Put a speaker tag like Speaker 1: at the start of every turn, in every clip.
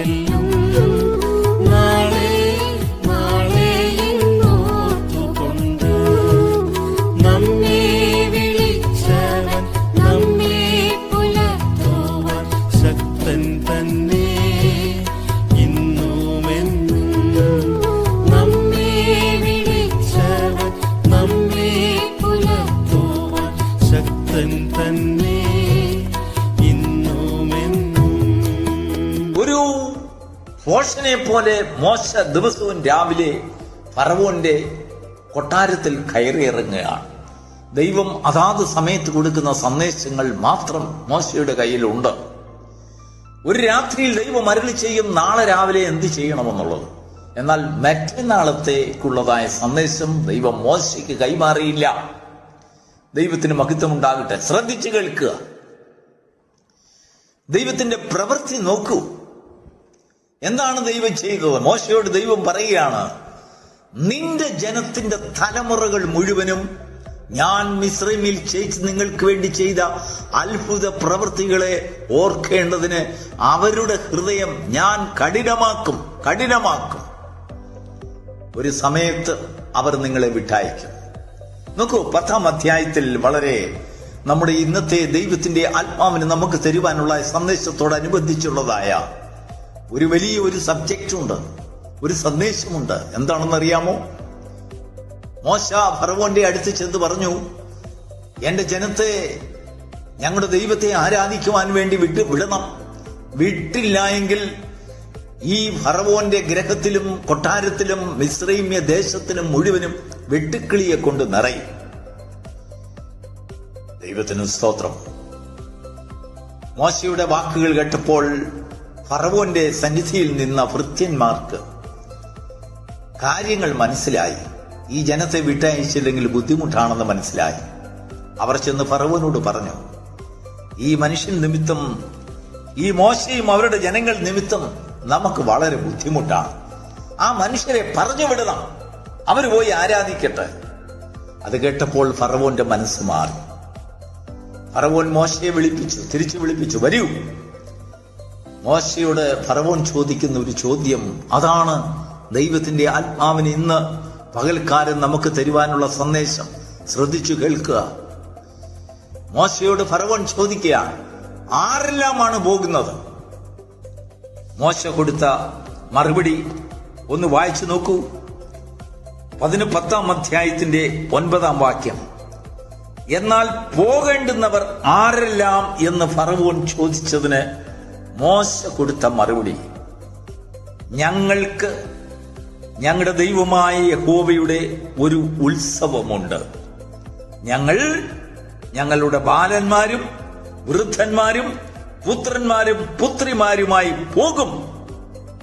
Speaker 1: Hallelujah. പോഷനെ പോലെ മോശ ദിവസവും രാവിലെ ഫറവോന്റെ കൊട്ടാരത്തിൽ കയറിയിറങ്ങുകയാണ്. ദൈവം അതാത് സമയത്ത് കൊടുക്കുന്ന സന്ദേശങ്ങൾ മാത്രം മോശയുടെ കയ്യിലുണ്ട്. ഒരു രാത്രിയിൽ ദൈവം അരളി ചെയ്യും നാളെ രാവിലെ എന്ത് ചെയ്യണമെന്നുള്ളത്. എന്നാൽ മറ്റന്നാളത്തേക്കുള്ളതായ സന്ദേശം ദൈവം മോശയ്ക്ക് കൈമാറിയില്ല. ദൈവത്തിന് മഹത്വമുണ്ടാകട്ടെ. ശ്രദ്ധിച്ചു കേൾക്കുക. ദൈവത്തിന്റെ പ്രവൃത്തി നോക്കൂ. എന്താണ് ദൈവം ചെയ്തത്? മോശയോട് ദൈവം പറയുകയാണ് നിന്റെ ജനത്തിന്റെ തലമുറകൾ മുഴുവനും ഞാൻ മിശ്രമിൽ ചേച്ച് നിങ്ങൾക്ക് വേണ്ടി ചെയ്ത അത്ഭുത പ്രവൃത്തികളെ ഓർക്കേണ്ടതിന് അവരുടെ ഹൃദയം ഞാൻ കഠിനമാക്കും കഠിനമാക്കും. ഒരു സമയത്ത് അവർ നിങ്ങളെ വിട്ടയക്കും. നോക്കൂ പത്താം അധ്യായത്തിൽ വളരെ നമ്മുടെ ഇന്നത്തെ ദൈവത്തിന്റെ ആത്മാവിന് നമുക്ക് തരുവാനുള്ള സന്ദേശത്തോടനുബന്ധിച്ചുള്ളതായ ഒരു വലിയ ഒരു സബ്ജക്റ്റ് ഉണ്ട് ഒരു സന്ദേശമുണ്ട്. എന്താണെന്നറിയാമോ? മോശ ഫറവോന്റെ അടുത്ത് ചെന്ന് പറഞ്ഞു എന്റെ ജനത്തെ ഞങ്ങളുടെ ദൈവത്തെ ആരാധിക്കുവാൻ വേണ്ടി വിട്ടു വിടണം വിട്ടില്ല എങ്കിൽ ഈ ഫറവോന്റെ ഗ്രഹത്തിലും കൊട്ടാരത്തിലും മിശ്രൈമ്യ ദേശത്തിലും മുഴുവനും വെട്ടുക്കിളിയെ കൊണ്ട് നിറയും. ദൈവത്തിന് സ്തോത്രം. മോശയുടെ വാക്കുകൾ കേട്ടപ്പോൾ ഫറവോന്റെ സന്നിധിയിൽ നിന്ന ഭൃത്യന്മാർക്ക് കാര്യങ്ങൾ മനസ്സിലായി. ഈ ജനത്തെ വിട്ടയച്ചില്ലെങ്കിൽ ബുദ്ധിമുട്ടാണെന്ന് മനസ്സിലായി. അവർ ചെന്ന് ഫറവോനോട് പറഞ്ഞു ഈ മനുഷ്യൻ നിമിത്തം ഈ മോശയും അവരുടെ ജനങ്ങൾ നിമിത്തം നമുക്ക് വളരെ ബുദ്ധിമുട്ടാണ്. ആ മനുഷ്യരെ പറഞ്ഞു വിടണം. അവർ പോയി ആരാധിക്കട്ടെ. അത് കേട്ടപ്പോൾ ഫറവോന്റെ മനസ്സ് മാറി. ഫറവോൻ മോശയെ വിളിപ്പിച്ചു തിരിച്ചു വിളിപ്പിച്ചു വരൂ. മോശയോട് ഫറവോൻ ചോദിക്കുന്ന ഒരു ചോദ്യം അതാണ് ദൈവത്തിന്റെ ആത്മാവിന് ഇന്ന് പകൽക്കാരൻ നമുക്ക് തരുവാനുള്ള സന്ദേശം. ശ്രദ്ധിച്ചു കേൾക്കുക. മോശയോട് ഫറവോൻ ചോദിക്കുക ആരെല്ലാമാണ് പോകുന്നത്? മോശ കൊടുത്ത മറുപടി ഒന്ന് വായിച്ചു നോക്കൂ. പതിന് പത്താം അധ്യായത്തിന്റെ ഒൻപതാം വാക്യം എന്നാൽ പോകേണ്ടുന്നവർ ആരെല്ലാം? എന്ന് ഫറവോൻ ചോദിച്ചതിന് മോശ കൊടുത്ത മറുപടി. ഞങ്ങൾക്ക് ഞങ്ങളുടെ ദൈവമായ യഹോവയുടെ ഒരു ഉത്സവമുണ്ട്. ഞങ്ങൾ ഞങ്ങളുടെ ബാലന്മാരും വൃദ്ധന്മാരും പുത്രന്മാരും പുത്രിമാരുമായി പോകും.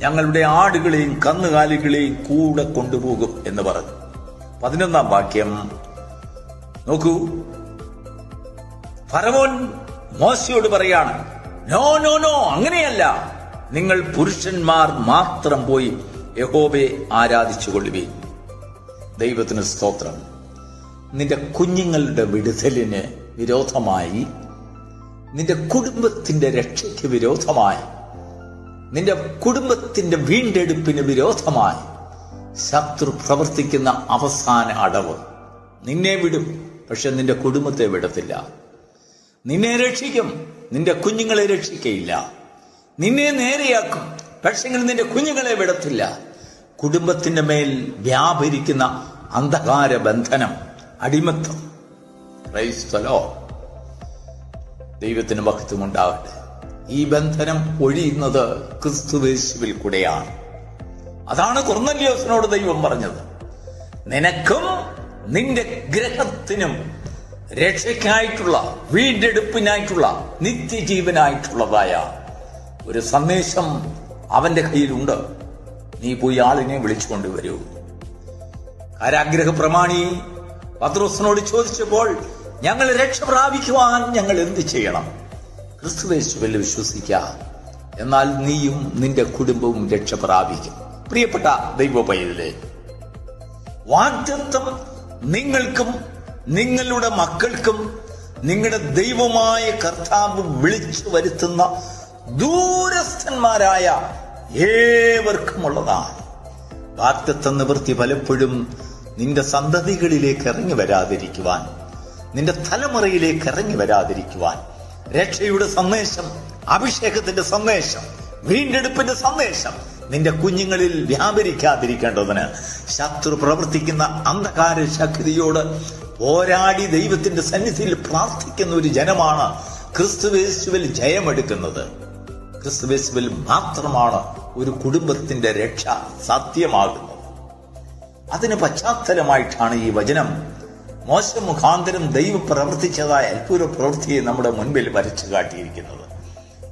Speaker 1: ഞങ്ങളുടെ ആടുകളെയും കന്നുകാലികളെയും കൂടെ കൊണ്ടുപോകും എന്ന് പറഞ്ഞു. പതിനൊന്നാം വാക്യം. നോക്കൂ. ഫറവോൻ മോശയോട് പറയാണ് നോ നോ നോ അങ്ങനെയല്ല. നിങ്ങൾ പുരുഷന്മാർ മാത്രം പോയി യഹോബയെ ആരാധിച്ചു കൊള്ളുവി ദൈവത്തിന് സ്തോത്രം. നിന്റെ കുഞ്ഞുങ്ങളുടെ വിടുതലിന് വിരോധമായി. നിന്റെ കുടുംബത്തിന്റെ രക്ഷയ്ക്ക് വിരോധമായി. നിന്റെ കുടുംബത്തിന്റെ വീണ്ടെടുപ്പിന് വിരോധമായി. ശത്രു പ്രവർത്തിക്കുന്ന അവസാന അടവ്. നിന്നെ വിടും പക്ഷെ നിന്റെ കുടുംബത്തെ വിടത്തില്ല. നിന്നെ രക്ഷിക്കും. നിന്റെ കുഞ്ഞുങ്ങളെ രക്ഷിക്കയില്ല. നിന്നെ നേരെയാക്കും. പക്ഷെങ്കിൽ നിന്റെ കുഞ്ഞുങ്ങളെ വിടത്തില്ല. കുടുംബത്തിന്റെ മേൽ വ്യാപരിക്കുന്ന അന്ധകാര ബന്ധനം അടിമത്തം. ക്രൈസ്തലോ ദൈവത്തിന് ഭക്തം ഉണ്ടാകട്ടെ. ഈ ബന്ധനം ഒഴിയുന്നത് ക്രിസ്തുവേശുവിൽ കൂടെയാണ്. അതാണ് കൊർന്നല്യോസിനോട് ദൈവം പറഞ്ഞത്. നിനക്കും നിന്റെ ഗ്രഹത്തിനും രക്ഷയ്ക്കായിട്ടുള്ള വീണ്ടെടുപ്പിനായിട്ടുള്ള നിത്യജീവനായിട്ടുള്ളതായ ഒരു സന്ദേശം അവന്റെ കയ്യിലുണ്ട്. നീ പോയി ആളിനെ വിളിച്ചുകൊണ്ട് വരൂ. കാരാഗ്രഹ പ്രമാണി പത്രോസിനോട് ചോദിച്ചപ്പോൾ ഞങ്ങൾ രക്ഷ പ്രാപിക്കുവാൻ ഞങ്ങൾ എന്ത് ചെയ്യണം? ക്രിസ്തുവേശുവിൽ വിശ്വസിക്ക. എന്നാൽ നീയും നിന്റെ കുടുംബവും രക്ഷ പ്രാപിക്കും. പ്രിയപ്പെട്ട ദൈവ പൈതലെ വാഗ്ദത്വം നിങ്ങൾക്കും നിങ്ങളുടെ മക്കൾക്കും നിങ്ങളുടെ ദൈവമായ കർത്താവ് വിളിച്ചു വരുത്തുന്ന ദൂരസ്ഥന്മാരായ ഏവർക്കുമുള്ളതാണ്. വാക്തത്വ നിവൃത്തി പലപ്പോഴും നിന്റെ സന്തതികളിലേക്ക് ഇറങ്ങി വരാതിരിക്കുവാൻ നിന്റെ തലമുറയിലേക്ക് ഇറങ്ങി വരാതിരിക്കുവാൻ രക്ഷയുടെ സന്ദേശം അഭിഷേകത്തിന്റെ സന്ദേശം വീണ്ടെടുപ്പിന്റെ സന്ദേശം നിന്റെ കുഞ്ഞുങ്ങളിൽ വ്യാപരിക്കാതിരിക്കേണ്ടതിന് ശത്രു പ്രവർത്തിക്കുന്ന അന്ധകാര ശക്തിയോട് പോരാടി ദൈവത്തിന്റെ സന്നിധിയിൽ പ്രാർത്ഥിക്കുന്ന ഒരു ജനമാണ് ക്രിസ്തുവേശുവിൽ ജയമെടുക്കുന്നത്. ക്രിസ്തുവേശുവിൽ മാത്രമാണ് ഒരു കുടുംബത്തിന്റെ രക്ഷ സത്യമാകുന്നത് അതിന് പശ്ചാത്തലമായിട്ടാണ് ഈ വചനം. മോശം മുഖാന്തരം ദൈവം പ്രവർത്തിച്ചതായ അത്ഭുത പ്രവൃത്തിയെ നമ്മുടെ മുൻപിൽ വരച്ചു കാട്ടിയിരിക്കുന്നത്.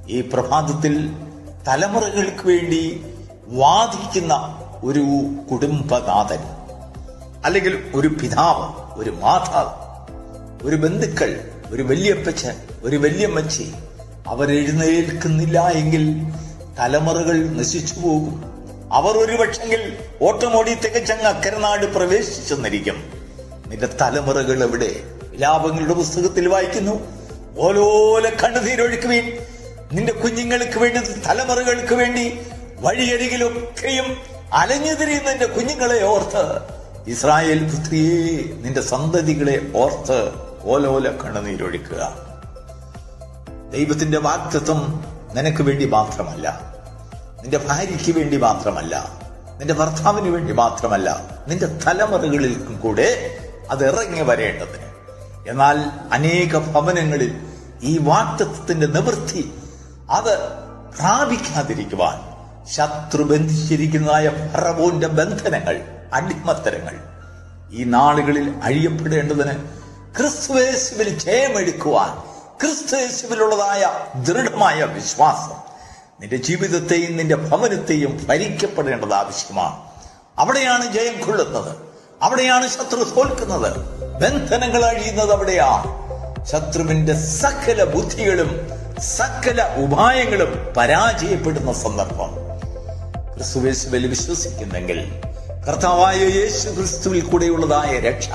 Speaker 1: ഈ പ്രഭാതത്തിൽ തലമുറകൾക്ക് വേണ്ടി വാദിക്കുന്ന ഒരു കുടുംബനാഥൻ അല്ലെങ്കിൽ ഒരു പിതാവ് ഒരു മാതാവ് ഒരു ബന്ധുക്കൾ ഒരു വലിയപ്പച്ചൻ ഒരു വല്യമ്മച്ചി അവരെഴുന്നേൽക്കുന്നില്ല എങ്കിൽ തലമുറകൾ നശിച്ചു പോകും. അവർ ഒരുപക്ഷെങ്കിൽ ഓട്ടമോടി തികച്ചങ്ങ് അക്കരനാട് പ്രവേശിച്ചെന്നിരിക്കും. നിന്റെ തലമുറകൾ എവിടെ? വിലാപങ്ങളുടെ പുസ്തകത്തിൽ വായിക്കുന്നു. ഓലോല കണ്ണുനീരൊഴുക്കുവീൻ നിന്റെ കുഞ്ഞുങ്ങൾക്ക് വേണ്ടി തലമുറകൾക്ക് വേണ്ടി വഴിയരികിലൊക്കെയും അലഞ്ഞു തിരിയുന്ന നിന്റെ കുഞ്ഞുങ്ങളെ ഓർത്ത് ഇസ്രായേൽ പുത്രിയെ നിന്റെ സന്തതികളെ ഓർത്ത് ഓലോല കണ്ണുനീരൊഴുക്കുക. ദൈവത്തിന്റെ വാക്തത്വം നിനക്ക് വേണ്ടി മാത്രമല്ല. നിന്റെ ഭാര്യയ്ക്ക് വേണ്ടി മാത്രമല്ല. നിന്റെ ഭർത്താവിന് വേണ്ടി മാത്രമല്ല. നിന്റെ തലമുറകളിൽക്കും കൂടെ അത് ഇറങ്ങി വരേണ്ടതിന് എന്നാൽ അനേക ഭവനങ്ങളിൽ ഈ വാക്തത്വത്തിന്റെ നിവൃത്തി അത് പ്രാപിക്കാതിരിക്കുവാൻ ശത്രു ബന്ധിച്ചിരിക്കുന്നതായ ഫറവോന്റെ ബന്ധനങ്ങൾ അടിമത്തരങ്ങൾ. ഈ നാളുകളിൽ അഴിയപ്പെടേണ്ടതിന് ക്രിസ്തുവേശുവിൽ ജയമെടുക്കുവാൻ ക്രിസ്തുവേശുവിലുള്ളതായ ദൃഢമായ വിശ്വാസം നിന്റെ ജീവിതത്തെയും നിന്റെ ഭവനത്തെയും ഭരിക്കപ്പെടേണ്ടത് ആവശ്യമാണ്. അവിടെയാണ് ജയം കൊള്ളുന്നത്. അവിടെയാണ് ശത്രു തോൽക്കുന്നത്. ബന്ധനങ്ങൾ അഴിയുന്നത് അവിടെയാണ്. ശത്രുവിന്റെ സകല ബുദ്ധികളും സകല ഉപായങ്ങളും പരാജയപ്പെടുന്ന സന്ദർഭം. ക്രിസ്തുവേശുവിൽ വിശ്വസിക്കുന്നെങ്കിൽ കർത്താവായ യേശു ക്രിസ്തുവിൽ കൂടെയുള്ളതായ രക്ഷ.